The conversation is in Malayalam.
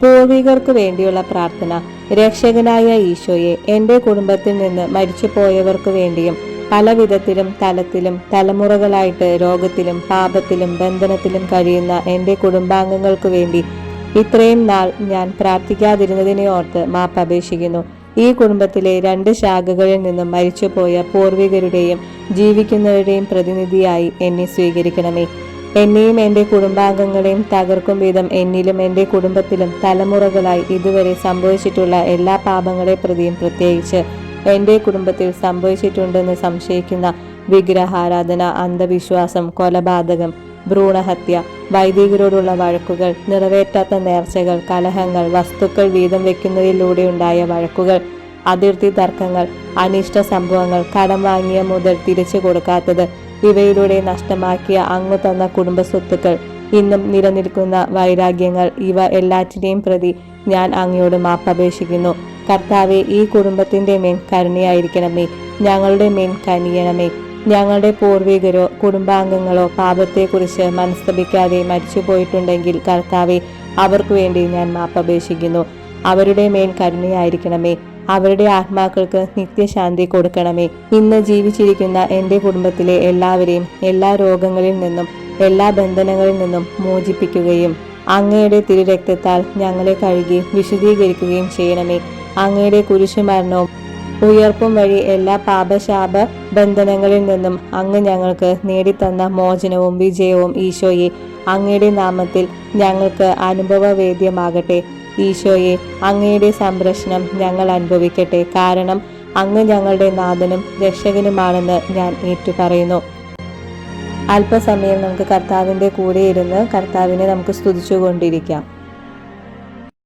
പൂർവികർക്ക് വേണ്ടിയുള്ള പ്രാർത്ഥന രക്ഷകനായ ഈശോയെ എന്റെ കുടുംബത്തിൽ നിന്ന് മരിച്ചുപോയവർക്ക് വേണ്ടിയും പല വിധത്തിലും തലത്തിലും തലമുറകളായിട്ട് രോഗത്തിലും പാപത്തിലും ബന്ധനത്തിലും കഴിയുന്ന എന്റെ കുടുംബാംഗങ്ങൾക്ക് വേണ്ടി ഇത്രയും നാൾ ഞാൻ പ്രാർത്ഥിക്കാതിരുന്നതിനെ ഓർത്ത് മാപ്പ് അപേക്ഷിക്കുന്നു. ഈ കുടുംബത്തിലെ രണ്ട് ശാഖകളിൽ നിന്നും മരിച്ചുപോയ പൂർവികരുടെയും ജീവിക്കുന്നവരുടെയും പ്രതിനിധിയായി എന്നെ സ്വീകരിക്കണമേ. എന്നെയും എന്റെ കുടുംബാംഗങ്ങളെയും തകർക്കും വിധം എന്നിലും എന്റെ കുടുംബത്തിലും തലമുറകളായി ഇതുവരെ സംഭവിച്ചിട്ടുള്ള എല്ലാ പാപങ്ങളെ പ്രതിയും പ്രത്യേകിച്ച് എന്റെ കുടുംബത്തിൽ സംഭവിച്ചിട്ടുണ്ടെന്ന് സംശയിക്കുന്ന വിഗ്രഹാരാധന അന്ധവിശ്വാസം കൊലപാതകം ഭ്രൂണഹത്യ വൈദികരോടുള്ള വഴക്കുകൾ നിറവേറ്റാത്ത നേർച്ചകൾ കലഹങ്ങൾ വസ്തുക്കൾ വീതം വയ്ക്കുന്നതിലൂടെ ഉണ്ടായ വഴക്കുകൾ അതിർത്തി തർക്കങ്ങൾ അനിഷ്ട സംഭവങ്ങൾ കടം വാങ്ങിയ മുതൽ തിരിച്ചു കൊടുക്കാത്തത് ഇവയിലൂടെ നഷ്ടമാക്കിയ അങ്ങ് തന്ന കുടുംബ സ്വത്തുക്കൾ ഇന്നും നിലനിൽക്കുന്ന വൈരാഗ്യങ്ങൾ ഇവ എല്ലാറ്റിനെയും പ്രതി ഞാൻ അങ്ങയോട് മാപ്പപേക്ഷിക്കുന്നു. കർത്താവെ ഈ കുടുംബത്തിന്റെ മേൻ കരുണയായിരിക്കണമേ. ഞങ്ങളുടെ മേൻ കനിയണമേ. ഞങ്ങളുടെ പൂർവികരോ കുടുംബാംഗങ്ങളോ പാപത്തെക്കുറിച്ച് മനസ്തപിക്കാതെ മരിച്ചുപോയിട്ടുണ്ടെങ്കിൽ കർത്താവെ അവർക്ക് വേണ്ടി ഞാൻ മാപ്പപേക്ഷിക്കുന്നു. അവരുടെ മേൽ കരുണയായിരിക്കണമേ. അവരുടെ ആത്മാക്കൾക്ക് നിത്യശാന്തി കൊടുക്കണമേ. ഇന്ന് ജീവിച്ചിരിക്കുന്ന എന്റെ കുടുംബത്തിലെ എല്ലാവരെയും എല്ലാ രോഗങ്ങളിൽ നിന്നും എല്ലാ ബന്ധനങ്ങളിൽ നിന്നും മോചിപ്പിക്കുകയും അങ്ങയുടെ തിരുരക്തത്താൽ ഞങ്ങളെ കഴുകി വിശദീകരിക്കുകയും ചെയ്യണമേ. അങ്ങയുടെ കുരിശുമരണവും ഉയർപ്പും വഴി എല്ലാ പാപശാപ ബന്ധനങ്ങളിൽ നിന്നും അങ്ങ് ഞങ്ങൾക്ക് നേടിത്തന്ന മോചനവും വിജയവും ഈശോയെ അങ്ങയുടെ നാമത്തിൽ ഞങ്ങൾക്ക് അനുഭവവേദ്യമാകട്ടെ. ഈശോയെ അങ്ങയുടെ സംരക്ഷണം ഞങ്ങൾ അനുഭവിക്കട്ടെ. കാരണം അങ്ങ് ഞങ്ങളുടെ നാഥനും രക്ഷകനുമാണെന്ന് ഞാൻ ഏറ്റുപറയുന്നു. അല്പസമയം നമുക്ക് കർത്താവിന്റെ കൂടെ ഇരുന്ന് കർത്താവിനെ നമുക്ക് സ്തുതിച്ചുകൊണ്ടിരിക്കാം.